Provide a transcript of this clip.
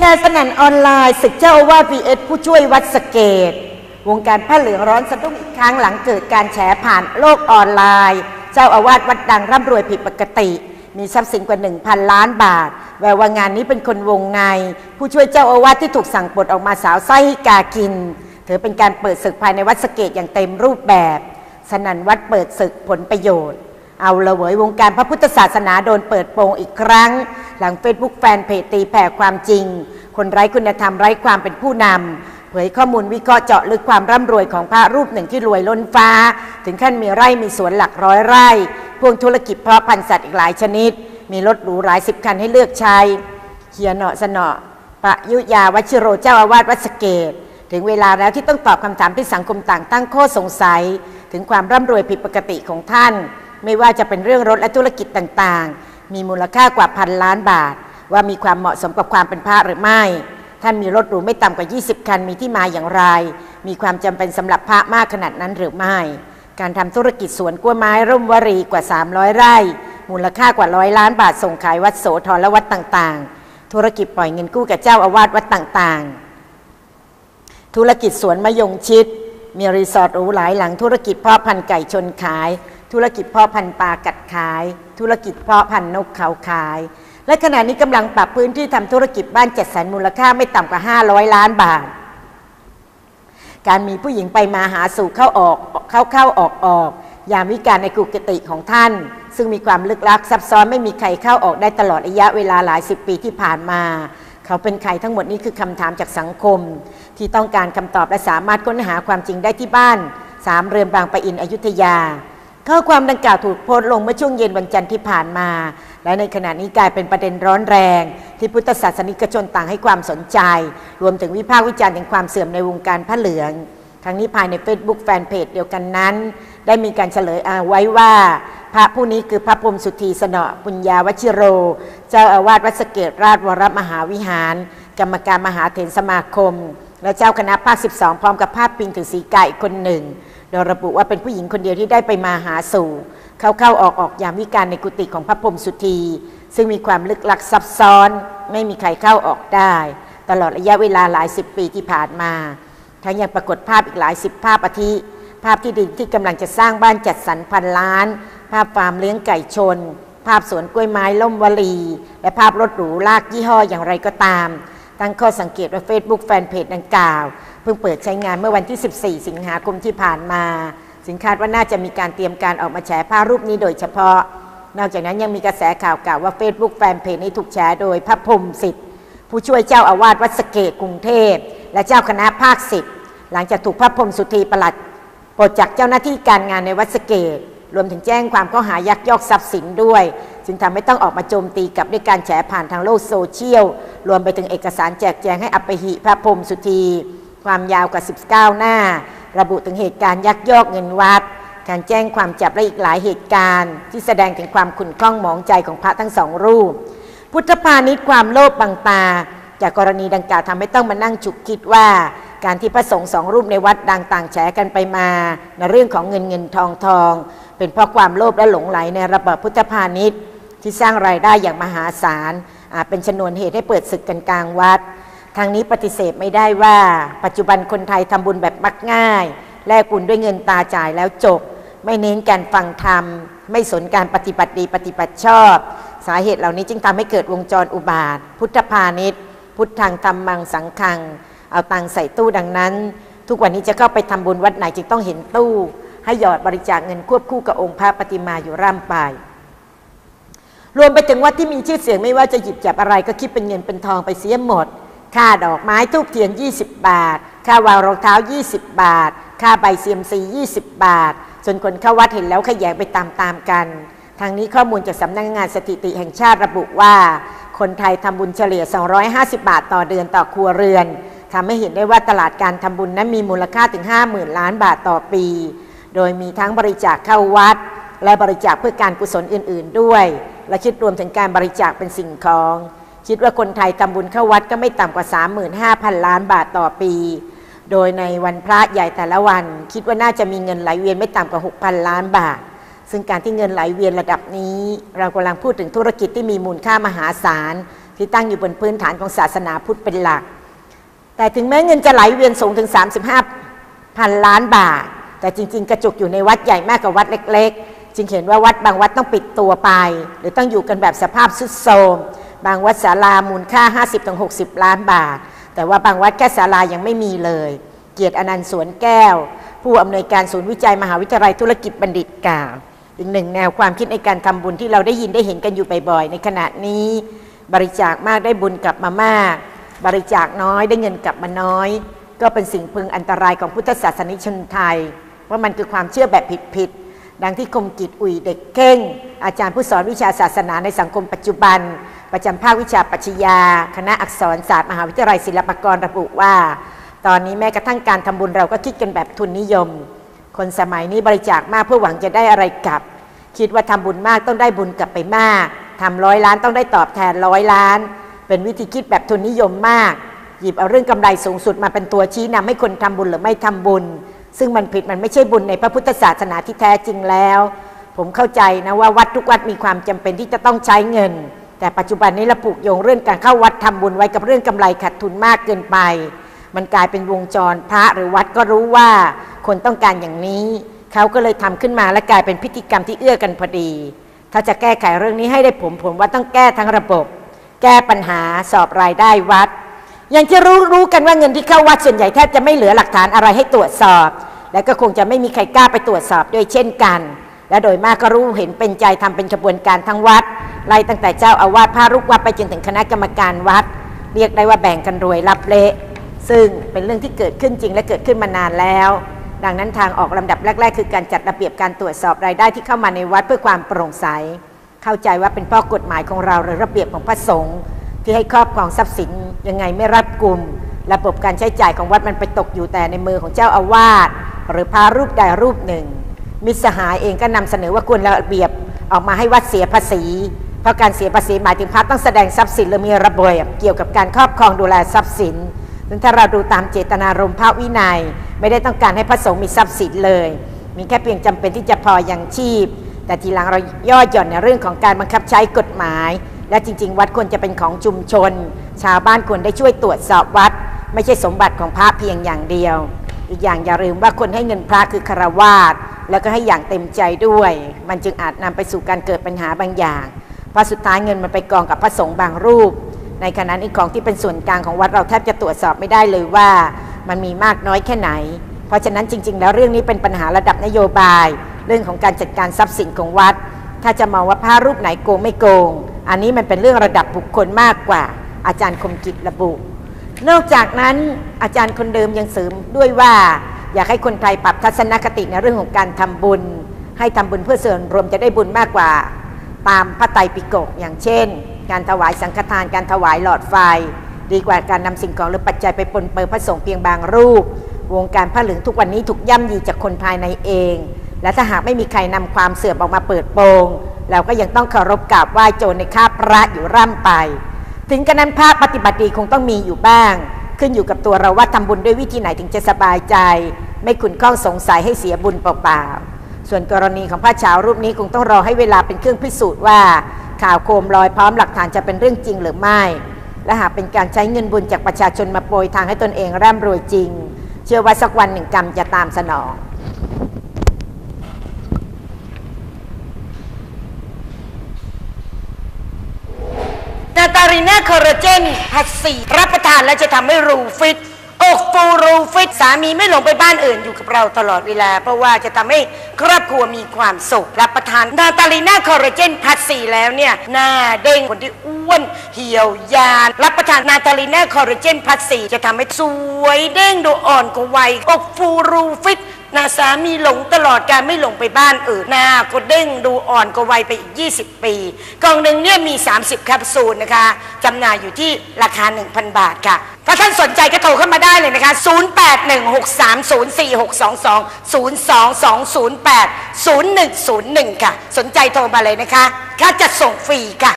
ชร์สนั่นออนไลน์ศึกเจ้าอาวาส vs ผู้ช่วยวัดสเกต วงการผ้าเหลืองร้อนสะดุ้งอีกครั้งหลังเกิดการแฉผ่านโลกออนไลน์ เจ้าอาวาสวัดดังร่ำรวยผิดปกติ มีทรัพย์สินกว่า 1,000 ล้านบาท แววว่างานนี้เป็นคนวงใน ผู้ช่วยเจ้าอาวาสที่ถูกสั่งปลดออกมาสาวไส้กากิน ถือเป็นการเปิดศึกภายในวัดสเกตอย่างเต็มรูปแบบ สนั่นวัดเปิดศึกผลประโยชน์ เอาละเวยวงการพระพุทธศาสนาโดนเปิดโปงอีกครั้ง หลังเฟซบุ๊กแฟนเพจตีแผ่ความจริง คนไร้คุณธรรมไร้ความเป็นผู้นำเผยข้อมูลวิเคราะห์เจาะลึกความร่ำรวยของพระรูปหนึ่งที่รวยล้นฟ้า ถึงขั้นมีไร่มีสวนหลักร้อยไร่พวงธุรกิจเพาะพันธุ์สัตว์อีกหลายชนิด มีรถหรูหลายสิบคันให้เลือกใช้เขียนเหนาะสนอประยุยาวชิโรเจ้าอาวาสวัดสเกต ถึงเวลาแล้วที่ต้องตอบคำถามที่สังคมต่างตั้งข้อสงสัย ถึงความร่ำรวยผิดปกติของท่าน ไม่ว่าจะเป็นเรื่องรถและธุรกิจต่างๆ มีมูลค่ากว่าพันล้านบาท ว่ามีความเหมาะสมกับความเป็นพระหรือไม่ ท่านมีรถหรูไม่ต่ำกว่า 20 คันมีที่มาอย่างไร มีความจำเป็นสำหรับพระมากขนาดนั้นหรือไม่ การทำธุรกิจสวนกล้วยไม้ร่มวรีกว่า 300 ไร่ มูลค่ากว่าร้อยล้านบาทส่งขายวัดโสธรและวัดต่างๆ ธุรกิจปล่อยเงินกู้กับเจ้าอาวาสวัดต่างๆ ธุรกิจสวนมะยงชิดมีรีสอร์ทหรูหลายหลังธุรกิจพาะพันธุ์ไก่ชนขาย ธุรกิจเพาะพันธุ์ปลากัดขาย ธุรกิจเพาะพันธุ์นกเขาขาย และขณะนี้กำลังปรับพื้นที่ทำธุรกิจบ้านเจัดแสรรมูลค่าไม่ต่ำกว่า 500 ล้านบาท การมีผู้หญิงไปมาหาสู่เข้าออกเข้าเข้าออกออก ยามวิการในกุกติของท่าน ซึ่งมีความลึกลับซับซ้อนไม่มีใครเข้าออกได้ตลอดระยะเวลาหลายสิบปีที่ผ่านมา เขาเป็นใครทั้งหมดนี้คือคำถามจากสังคม ที่ต้องการคำตอบและสามารถค้นหาความจริงได้ที่บ้านสามเรือนบางปะอินอยุธยา ข้อความดังกล่าวถูกโพสต์ลงเมื่อช่วงเย็นวันจันทร์ที่ผ่านมา และในขณะนี้กลายเป็นประเด็นร้อนแรง ที่พุทธศาสนิกชนต่างให้ความสนใจ รวมถึงวิพากษ์วิจารณ์ถึงความเสื่อมในวงการผ้าเหลืองทั้งนี้ภายใน Facebook แฟนเพจเดียวกันนั้น ได้มีการเฉลยเอาไว้ว่า พระผู้นี้คือพระพรมสุธีสนอปุญญาวชิโร เจ้าอาวาสวัดสเกตราชวรมหาวิหาร กรรมการมหาเถรสมาคม และเจ้าคณะภาค 12 พร้อมกับภาพปิงถึงสีกาอีกคนหนึ่ง โดยระบุว่าเป็นผู้หญิงคนเดียวที่ได้ไปมาหาสู่ เข้าเข้าออกออกยามวิการในกุฏิของพระพรหมสุธี ซึ่งมีความลึกลักซับซ้อน ไม่มีใครเข้าออกได้ ตลอดระยะเวลาหลายสิบปีที่ผ่านมา ทั้งยังปรากฏภาพอีกหลายสิบภาพอาทิภาพที่ดินที่กำลังจะสร้างบ้านจัดสรรพันล้าน ภาพฟาร์มเลี้ยงไก่ชน ภาพสวนกล้วยไม้ล่มวลี และภาพรถหรูลากยี่ห้ออย่างไรก็ตาม ตั้งข้อสังเกตว่า Facebook แฟนเพจดังกล่าว เพิ่งเปิดใช้งานเมื่อวันที่ 14 สิงหาคมที่ผ่านมา สินคาดว่าน่าจะมีการเตรียมการออกมาแฉภาพรูปนี้โดยเฉพาะ นอกจากนั้นยังมีกระแสข่าวกล่าวว่า Facebook แฟนเพจนี้ถูกแฉโดยพระพรมสิทธิ์ผู้ช่วยเจ้าอาวาสวัดสเกตกรุงเทพ และเจ้าคณะภาคสิบหลังจากถูกพระพรมสุธีประหลัดปลดจากเจ้าหน้าที่การงานในวัดสเกต รวมถึงแจ้งความข้อหายักยอกทรัพย์สินด้วย จึงทำให้ต้องออกมาโจมตีกับด้วยการแฉผ่านทางโลกโซเชียล รวมไปถึงเอกสารแจกแจงให้อัปหิพระพรมสุธี ความยาวกว่า 19 หน้า ระบุถึงเหตุการณ์ยักยอกเงินวัด การแจ้งความจับและอีกหลายเหตุการณ์ ที่แสดงถึงความขุ่นข้องหมองใจของพระทั้งสองรูป พุทธพาณิชย์ความโลภบังตา จากกรณีดังกล่าวทำให้ต้องมานั่งฉุกคิดว่าการที่พระสงฆ์สองรูปในวัดดังต่างแฉกันไปมาในเรื่องของเงินเงินทองทอง เป็นเพราะความโลภและหลงไหลในระบบพุทธพาณิชย์ ที่สร้างรายได้อย่างมหาศาลเป็นชนวนเหตุให้เปิดศึกกันกลางวัด ทางนี้ปฏิเสธไม่ได้ว่า ปัจจุบันคนไทยทำบุญแบบมักง่าย แลกบุญด้วยเงินตาจ่ายแล้วจบ ไม่เน้นการฟังธรรม ไม่สนการปฏิบัติดีปฏิบัติชอบ สาเหตุเหล่านี้จึงทำให้เกิดวงจรอุบาท พุทธพาณิชย์ พุทธังธรรมังสังฆัง เอาตังใส่ตู้ดังนั้น ทุกวันนี้จะเข้าไปทำบุญวัดไหนจึงต้องเห็นตู้ ให้หยอดบริจาคเงินควบคู่กับองค์พระปฏิมาอยู่ร่ำไป รวมไปถึงวัดที่มีชื่อเสียงไม่ว่าจะหยิบจับอะไรก็คิดเป็นเงินเป็นทองไปเสียหมด ค่าดอกไม้ทูบเทียน 20 บาท ค่าวางรองเท้า 20 บาท ค่าใบเซียมซี20 บาทจนคนเข้าวัดเห็นแล้วขยงไปตามๆกัน ทางนี้ข้อมูลจากสำนักงานสถิติแห่งชาติระบุว่า คนไทยทำบุญเฉลี่ย 250 บาทต่อเดือนต่อครัวเรือนทำให้เห็นได้ว่าตลาดการทำบุญนั้นมีมูลค่าถึง 50,000 ล้านบาทต่อปี โดยมีทั้งบริจาคเข้าวัด และบริจาคเพื่อการกุศลอื่น ๆ ด้วย และคิดรวมถึงการบริจาคเป็นสิ่งของ คิดว่าคนไทยทำบุญเข้าวัดก็ไม่ต่ำกว่า 35,000 ล้านบาทต่อปี โดยในวันพระใหญ่แต่ละวัน คิดว่าน่าจะมีเงินไหลเวียนไม่ต่ำกว่า 6,000 ล้านบาท ซึ่งการที่เงินไหลเวียนระดับนี้ เรากำลังพูดถึงธุรกิจที่มีมูลค่ามหาศาลที่ตั้งอยู่บนพื้นฐานของศาสนาพุทธเป็นหลัก แต่ถึงแม้เงินจะไหลเวียนสูงถึง 35พันล้านบาท แต่จริง ๆ กระจุกอยู่ในวัดใหญ่มากกว่าวัดเล็ก ๆ จึงเห็นว่าวัดบางวัดต้องปิดตัวไป หรือต้องอยู่กันแบบสภาพสุดโทรมบางวัดศาลามูลค่า 50-60 ล้านบาท แต่ว่าบางวัดแค่ศาลายังไม่มีเลย เกียรติอนันต์สวนแก้ว ผู้อำนวยการศูนย์วิจัยมหาวิทยาลัยธุรกิจบัณฑิตกล่าวอีกหนึ่งแนวความคิดในการทำบุญที่เราได้ยินได้เห็นกันอยู่บ่อยๆในขณะนี้ บริจาคมากได้บุญกลับมามาก บริจาคน้อยได้เงินกลับมาน้อย ก็เป็นสิ่งพึงอันตรายของพุทธศาสนิกชนไทย ว่ามันคือความเชื่อแบบผิดๆดังที่คมกิจอุ่ยเด็กเข่งอาจารย์ผู้สอนวิชาศาสนาในสังคมปัจจุบัน ประจำภาควิชาปัชญา คณะอักษรศาสตร์มหาวิทยาลัยศิลปากรระบุว่า ตอนนี้แม้กระทั่งการทำบุญเราก็คิดกันแบบทุนนิยม คนสมัยนี้บริจาคมากเพื่อหวังจะได้อะไรกลับ คิดว่าทำบุญมากต้องได้บุญกลับไปมากทำร้อยล้านต้องได้ตอบแทนร้อยล้าน เป็นวิธีคิดแบบทุนนิยมมาก หยิบเอาเรื่องกำไรสูงสุดมาเป็นตัวชี้นำให้คนทำบุญหรือไม่ทำบุญ ซึ่งมันผิดมันไม่ใช่บุญในพระพุทธศาสนาที่แท้จริงแล้ว ผมเข้าใจนะว่าวัดทุกวัดมีความจำเป็นที่จะต้องใช้เงิน แต่ปัจจุบันนี้เราผูกโยงเรื่องการเข้าวัดทำบุญไว้กับเรื่องกำไรขาดทุนมากเกินไป มันกลายเป็นวงจรพระหรือวัดก็รู้ว่าคนต้องการอย่างนี้เขาก็เลยทำขึ้นมาและกลายเป็นพิธีกรรมที่เอื้อกันพอดี ถ้าจะแก้ไขเรื่องนี้ให้ได้ผมผมว่าต้องแก้ทั้งระบบ แก้ปัญหาสอบรายได้วัด อย่างที่รู้รู้กันว่าเงินที่เข้าวัดส่วนใหญ่แทบจะไม่เหลือหลักฐานอะไรให้ตรวจสอบ และก็คงจะไม่มีใครกล้าไปตรวจสอบด้วยเช่นกัน และโดยมากก็รู้เห็นเป็นใจทำเป็นขบวนการทั้งวัดไล่ตั้งแต่เจ้าอาวาสพระลูกวัดไปจนถึงคณะกรรมการวัด เรียกได้ว่าแบ่งกันรวยรับเละซึ่งเป็นเรื่องที่เกิดขึ้นจริงและเกิดขึ้นมานานแล้ว ดังนั้นทางออกลำดับแรก ๆ คือการจัดระเบียบการตรวจสอบรายได้ที่เข้ามาในวัดเพื่อความโปร่งใส เข้าใจว่าเป็นเพ่อกฎหมายของเราหรือระเบียบของพระสงฆ์ ที่ให้ครอบครองทรัพย์สินยังไงไม่รัดกุม ระบบการใช้จ่ายของวัดมันไปตกอยู่แต่ในมือของเจ้าอาวาสหรือพระรูปใดรูปหนึ่ง มิสหายเองก็นำเสนอว่าควรระเบียบออกมาให้วัดเสียภาษี เพราะการเสียภาษีหมายถึงพระต้องแสดงทรัพย์สินหรือมีระเบียบเกี่ยวกับการครอบครองดูแลทรัพย์สินซึ่งถ้าเราดูตามเจตนารมณ์พระวินัย ไม่ได้ต้องการให้พระสงฆ์มีทรัพย์สินเลย มีแค่เพียงจำเป็นที่จะพอยังชีพ แต่ทีหลังเราย่อหย่อนในเรื่องของการบังคับใช้กฎหมาย และจริง ๆ วัดควรจะเป็นของชุมชน ชาวบ้านควรได้ช่วยตรวจสอบวัด ไม่ใช่สมบัติของพระเพียงอย่างเดียว อีกอย่างอย่าลืมว่าคนให้เงินพระคือคารวาสแล้วก็ให้อย่างเต็มใจด้วย มันจึงอาจนำไปสู่การเกิดปัญหาบางอย่างเพราะสุดท้ายเงินมันไปกองกับพระสงฆ์บางรูป ในขณะนี้ของที่เป็นส่วนกลางของวัดเราแทบจะตรวจสอบไม่ได้เลยว่า มันมีมากน้อยแค่ไหน เพราะฉะนั้นจริง ๆ แล้วเรื่องนี้เป็นปัญหาระดับนโยบาย เรื่องของการจัดการทรัพย์สินของวัด ถ้าจะมองว่าพระรูปไหนโกงไม่โกง อันนี้มันเป็นเรื่องระดับบุคคลมากกว่า อาจารย์คมกิจระบุ นอกจากนั้นอาจารย์คนเดิมยังเสริมด้วยว่าอยากให้คนไทยปรับทัศนคติในเรื่องของการทำบุญ ให้ทำบุญเพื่อส่วนรวมจะได้บุญมากกว่า ตามพระไตรปิฎกอย่างเช่น การถวายสังฆทานการถวายหลอดไฟ ดีกว่าการนำสิ่งของหรือปัจจัยไปปนเปื้อนพระสงฆ์เพียงบางรูป วงการพระเหลืองทุกวันนี้ถูกย่ำยีจากคนภายในเอง และถ้าหากไม่มีใครนำความเสื่อมออกมาเปิดโปงเราก็ยังต้องเคารพกราบไหว้โจรในข้าพระอยู่ร่ำไป ถึงกระนั้นภาคปฏิบัติดีคงต้องมีอยู่บ้าง ขึ้นอยู่กับตัวเราว่าทำบุญด้วยวิธีไหนถึงจะสบายใจ ไม่ขุนข้องสงสัยให้เสียบุญเปล่าๆส่วนกรณีของพระเช้ารูปนี้คงต้องรอให้เวลาเป็นเครื่องพิสูจน์ว่า ข่าวโคมลอยพร้อมหลักฐานจะเป็นเรื่องจริงหรือไม่ และหากเป็นการใช้เงินบุญจากประชาชนมาโปรยทางให้ตนเองร่ำรวยจริง เชื่อว่าสักวันหนึ่งกรรมจะตามสนอง นาตาลีน่าคอลลาเจนผัดสีรับประทานแล้วจะทำให้รูฟิต อกฟูรูฟิต สามีไม่หลงไปบ้านอื่นอยู่กับเราตลอดเวลา เพราะว่าจะทำให้ครอบครัวมีความสุข รับประทานนาตาลีน่าคอลลาเจนผัดสีแล้วเนี่ย หน้าเด้งคนที่อ้วน เหี่ยวยาน รับประทานนาตาลีน่าคอลลาเจนผัดสีจะทำให้สวยเด้งดูอ่อนกว่าวัยอกฟูรูฟิต น้าสามีหลงตลอดการไม่หลงไปบ้านเอื่นหน้าก็เด้งดูอ่อนกว่าวัยไปอีก 20 ปี กล่องหนึ่งเนี่ยมี 30 แคปซูลนะคะจำหน่ายอยู่ที่ราคา 1,000 บาทค่ะ ถ้าท่านสนใจก็โทรเข้ามาได้เลยนะคะ 0816304622 022080101 ค่ะ สนใจโทรมาเลยนะคะ ค่าจัดส่งฟรีค่ะ